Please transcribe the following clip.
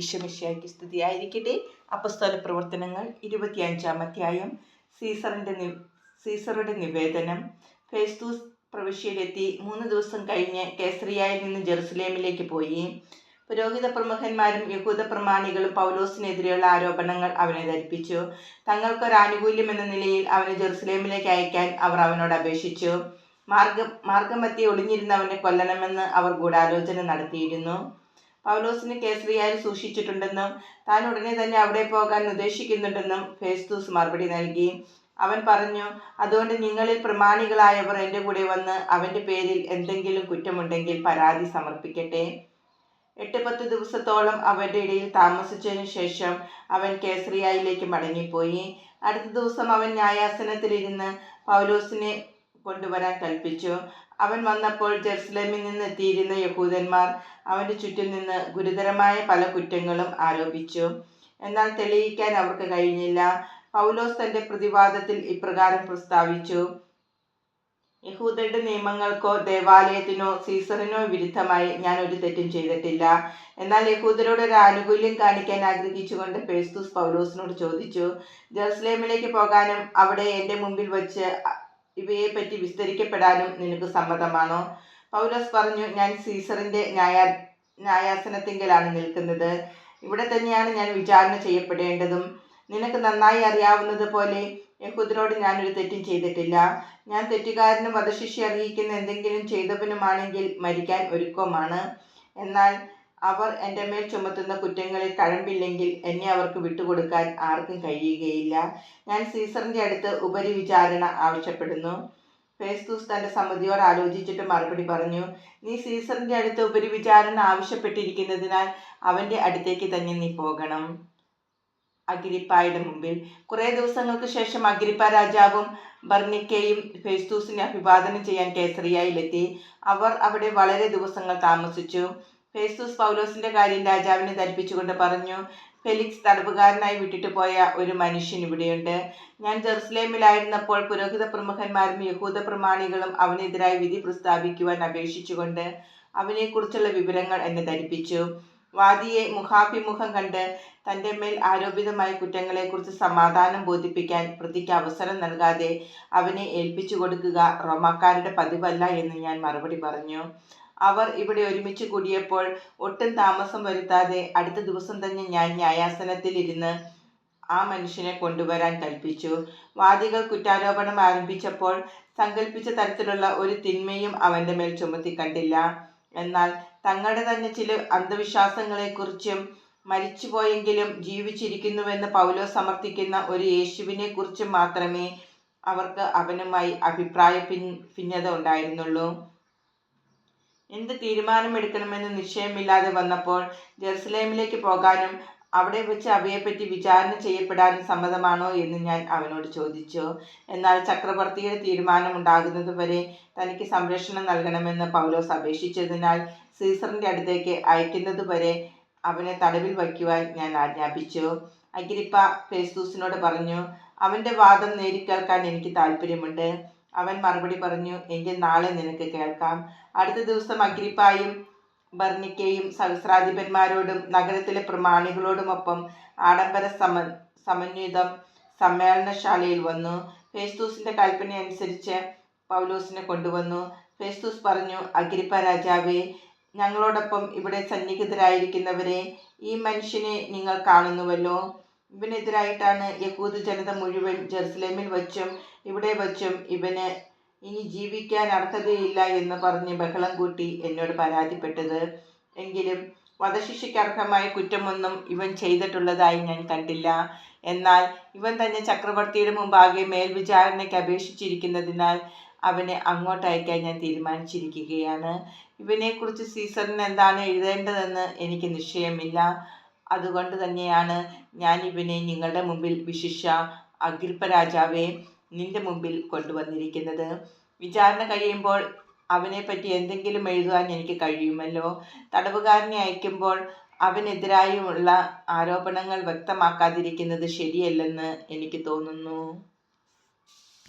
ഈശോമിശിയാക്കി സ്തുതിയായിരിക്കട്ടെ അപ്പസ്തോല പ്രവർത്തനങ്ങൾ ഇരുപത്തിയഞ്ചാം അധ്യായം. സീസറിന്റെ നി സീസറുടെ നിവേദനം. ഫേസ്തൂസ് പ്രവിശ്യയിലെത്തി. മൂന്ന് ദിവസം കഴിഞ്ഞ് കേസറിയായിൽ നിന്ന് ജെറുസലേമിലേക്ക് പോയി. പുരോഹിത പ്രമുഖന്മാരും യഹൂദ പ്രമാണികളും പൗലോസിനെതിരെയുള്ള ആരോപണങ്ങൾ അവനെ ധരിപ്പിച്ചു. തങ്ങൾക്കൊരാനുകൂല്യം എന്ന നിലയിൽ അവനെ ജെറുസലേമിലേക്ക് അയക്കാൻ അവർ അവനോട് അപേക്ഷിച്ചു. മാർഗ മാർഗമധ്യേ ഒളിഞ്ഞിരുന്നവനെ കൊല്ലണമെന്ന് അവർ ഗൂഢാലോചന നടത്തിയിരുന്നു. പൗലോസിനെ കേസരിയായി സൂക്ഷിച്ചിട്ടുണ്ടെന്നും താൻ ഉടനെ തന്നെ അവിടെ പോകാൻ ഉദ്ദേശിക്കുന്നുണ്ടെന്നും ഫേസ്തൂസ് മറുപടി നൽകി. അവൻ പറഞ്ഞു അതുകൊണ്ട് നിങ്ങളിൽ പ്രമാണികളായവർ എന്റെ കൂടെ വന്ന് അവന്റെ പേരിൽ എന്തെങ്കിലും കുറ്റമുണ്ടെങ്കിൽ പരാതി സമർപ്പിക്കട്ടെ. എട്ട് പത്ത് ദിവസത്തോളം അവരുടെ ഇടയിൽ താമസിച്ചതിനു ശേഷം അവൻ കേസറിയായിലേക്ക് മടങ്ങിപ്പോയി. അടുത്ത ദിവസം അവൻ ന്യായാസനത്തിലിരുന്ന് പൗലോസിനെ കൊണ്ടുവരാൻ കൽപ്പിച്ചു. അവൻ വന്നപ്പോൾ ജെറുസലേമിൽ നിന്ന് എത്തിയിരുന്ന യഹൂദന്മാർ അവന്റെ ചുറ്റും നിന്ന് ഗുരുതരമായ പല കുറ്റങ്ങളും ആരോപിച്ചു. എന്നാൽ തെളിയിക്കാൻ അവർക്ക് കഴിഞ്ഞില്ല. പൗലോസ് തന്റെ പ്രതിവാദത്തിൽ ഇപ്രകാരം പ്രസ്താവിച്ചു. യഹൂദരുടെ നിയമങ്ങൾക്കോ ദേവാലയത്തിനോ സീസറിനോ വിരുദ്ധമായി ഞാൻ ഒരു തെറ്റും ചെയ്തിട്ടില്ല. എന്നാൽ യഹൂദരോട് ഒരു ആനുകൂല്യം കാണിക്കാൻ ആഗ്രഹിച്ചുകൊണ്ട് ഫേസ്തൂസ് പൗലോസിനോട് ചോദിച്ചു ജെറുസലേമിലേക്ക് പോകാനും അവിടെ എന്റെ മുമ്പിൽ വച്ച് ഇവയെപ്പറ്റി വിസ്തരിക്കപ്പെടാനും നിനക്ക് സമ്മതമാണോ? പൗലോസ് പറഞ്ഞു ഞാൻ സീസറിന്റെ ന്യായ ന്യായാസനത്തിങ്കലാണ് നിൽക്കുന്നത്. ഇവിടെ തന്നെയാണ് ഞാൻ വിചാരണ ചെയ്യപ്പെടേണ്ടതും. നിനക്ക് നന്നായി അറിയാവുന്നത് പോലെ യഹൂദരോട് ഞാനൊരു തെറ്റും ചെയ്തിട്ടില്ല. ഞാൻ തെറ്റുകാരനും വധശിക്ഷ അറിയിക്കുന്ന എന്തെങ്കിലും ചെയ്തവനുമാണെങ്കിൽ മരിക്കാൻ ഒരുക്കമാണ് എന്നാൽ അവർ എന്റെ മേൽ ചുമത്തുന്ന കുറ്റങ്ങളിൽ കഴമ്പില്ലെങ്കിൽ എന്നെ അവർക്ക് വിട്ടുകൊടുക്കാൻ ആർക്കും കഴിയുകയില്ല. ഞാൻ സീസറിന്റെ അടുത്ത് ഉപരി വിചാരണ ആവശ്യപ്പെടുന്നു. ഫേസ്തൂസ് തന്റെ സമിതിയോട് ആലോചിച്ചിട്ട് മറുപടി പറഞ്ഞു നീ സീസറിന്റെ അടുത്ത് ഉപരി വിചാരണ ആവശ്യപ്പെട്ടിരിക്കുന്നതിനാൽ അവന്റെ അടുത്തേക്ക് തന്നെ നീ പോകണം അഗ്രിപ്പായുടെ മുമ്പിൽ. കുറേ ദിവസങ്ങൾക്ക് ശേഷം അഗ്രിപ്പ രാജാവും ബർണിക്കയും ഫേസ്തൂസിനെ അഭിവാദനം ചെയ്യാൻ കേസറിയയിലെത്തി അവർ അവിടെ വളരെ ദിവസങ്ങൾ താമസിച്ചു. ഫേസ്തൂസ് പൗലോസിന്റെ കാര്യം രാജാവിനെ ധരിപ്പിച്ചുകൊണ്ട് പറഞ്ഞു ഫെലിക്സ് തടവുകാരനായി വിട്ടിട്ട് പോയ ഒരു മനുഷ്യൻ ഇവിടെയുണ്ട്. ഞാൻ ജെറുസലേമിലായിരുന്നപ്പോൾ പുരോഹിത പ്രമുഖന്മാരും യഹൂദ പ്രമാണികളും അവനെതിരായി വിധി പ്രസ്താവിക്കുവാൻ അപേക്ഷിച്ചുകൊണ്ട് അവനെക്കുറിച്ചുള്ള വിവരങ്ങൾ എന്നെ ധരിപ്പിച്ചു. വാദിയെ മുഖാഭിമുഖം കണ്ട് തന്റെ മേൽ ആരോപിതമായ കുറ്റങ്ങളെക്കുറിച്ച് സമാധാനം ബോധിപ്പിക്കാൻ പ്രതിക്ക് അവസരം നൽകാതെ അവനെ ഏൽപ്പിച്ചു കൊടുക്കുക റോമാക്കാരുടെ പതിവല്ല എന്ന് ഞാൻ മറുപടി പറഞ്ഞു. അവർ ഇവിടെ ഒരുമിച്ച് കൂടിയപ്പോൾ ഒട്ടും താമസം വരുത്താതെ അടുത്ത ദിവസം തന്നെ ഞാൻ ന്യായാസനത്തിലിരുന്ന് ആ മനുഷ്യനെ കൊണ്ടുവരാൻ കൽപ്പിച്ചു. വാദികൾ കുറ്റാരോപണം ആരംഭിച്ചപ്പോൾ സങ്കല്പിച്ച തരത്തിലുള്ള ഒരു തിന്മയും അവന്റെ മേൽ ചുമത്തി കണ്ടില്ല. എന്നാൽ തങ്ങളുടെ തന്നെ ചില അന്ധവിശ്വാസങ്ങളെക്കുറിച്ചും മരിച്ചുപോയെങ്കിലും ജീവിച്ചിരിക്കുന്നുവെന്ന് പൗലോ സമർത്ഥിക്കുന്ന ഒരു യേശുവിനെ കുറിച്ചും മാത്രമേ അവർക്ക് അവനുമായി അഭിപ്രായ ഭിന്നത ഉണ്ടായിരുന്നുള്ളൂ. എന്ത് തീരുമാനമെടുക്കണമെന്ന് നിശ്ചയമില്ലാതെ വന്നപ്പോൾ ജെറുസലേമിലേക്ക് പോകാനും അവിടെ വെച്ച് അവയെപ്പറ്റി വിചാരണ ചെയ്യപ്പെടാനും സമ്മതമാണോ എന്ന് ഞാൻ അവനോട് ചോദിച്ചു. എന്നാൽ ചക്രവർത്തിയുടെ തീരുമാനം ഉണ്ടാകുന്നതുവരെ തനിക്ക് സംരക്ഷണം നൽകണമെന്ന് പൗലോസ് അപേക്ഷിച്ചതിനാൽ സീസറിന്റെ അടുത്തേക്ക് അയക്കുന്നതുവരെ അവനെ തടവിൽ വയ്ക്കുവാൻ ഞാൻ ആജ്ഞാപിച്ചു. അഗ്രിപ്പ ഫേസ്തൂസിനോട് പറഞ്ഞു അവന്റെ വാദം നേരിക്കേൾക്കാൻ എനിക്ക് താല്പര്യമുണ്ട് അവൻ മറുപടി പറഞ്ഞു എങ്കിൽ നാളെ നിനക്ക് കേൾക്കാം. അടുത്ത ദിവസം അഗ്രിപ്പായും ബർണിക്കയും സഹസ്രാധിപന്മാരോടും നഗരത്തിലെ പ്രമാണികളോടുമൊപ്പം ആഡംബര സമ സമന്വിതം സമ്മേളനശാലയിൽ വന്നു. ഫേസ്തൂസിന്റെ കൽപ്പന അനുസരിച്ച് പൗലോസിനെ കൊണ്ടുവന്നു. ഫേസ്തൂസ് പറഞ്ഞു അഗ്രിപ്പ രാജാവേ ഞങ്ങളോടൊപ്പം ഇവിടെ സന്നിഹിതരായിരിക്കുന്നവരെ ഈ മനുഷ്യനെ നിങ്ങൾ കാണുന്നുവല്ലോ. ഇവനെതിരായിട്ടാണ് യഹൂദ ജനത മുഴുവൻ ജെറുസലേമിൽ വച്ചും ഇവിടെ വച്ചും ഇവന് ഇനി ജീവിക്കാൻ അർഹതയില്ല എന്ന് പറഞ്ഞ് ബഹളം കൂട്ടി എന്നോട് പരാതിപ്പെട്ടത്. എങ്കിലും വധശിക്ഷയ്ക്ക് അർഹമായ കുറ്റമൊന്നും ഇവൻ ചെയ്തിട്ടുള്ളതായി ഞാൻ കണ്ടില്ല. എന്നാൽ ഇവൻ തന്നെ ചക്രവർത്തിയുടെ മുമ്പാകെ മേൽവിചാരണയ്ക്ക് അപേക്ഷിച്ചിരിക്കുന്നതിനാൽ അവനെ അങ്ങോട്ട് അയക്കാൻ ഞാൻ തീരുമാനിച്ചിരിക്കുകയാണ്. ഇവനെക്കുറിച്ച് സീസറിന് എന്താണ് എഴുതേണ്ടതെന്ന് എനിക്ക് നിശ്ചയമില്ല. അതുകൊണ്ട് തന്നെയാണ് ഞാൻ ഇവനെ നിങ്ങളുടെ മുമ്പിൽ വിശിഷ്യ അഗ്രിപ്പ രാജാവെ നിന്റെ മുമ്പിൽ കൊണ്ടുവന്നിരിക്കുന്നത്. വിചാരണ കഴിയുമ്പോൾ അവനെപ്പറ്റി എന്തെങ്കിലും എഴുതുവാൻ എനിക്ക് കഴിയുമല്ലോ? തടവുകാരനെ അയക്കുമ്പോൾ അവനെതിരായുള്ള ആരോപണങ്ങൾ വ്യക്തമാക്കാതിരിക്കുന്നത് ശരിയല്ലെന്ന് എനിക്ക് തോന്നുന്നു.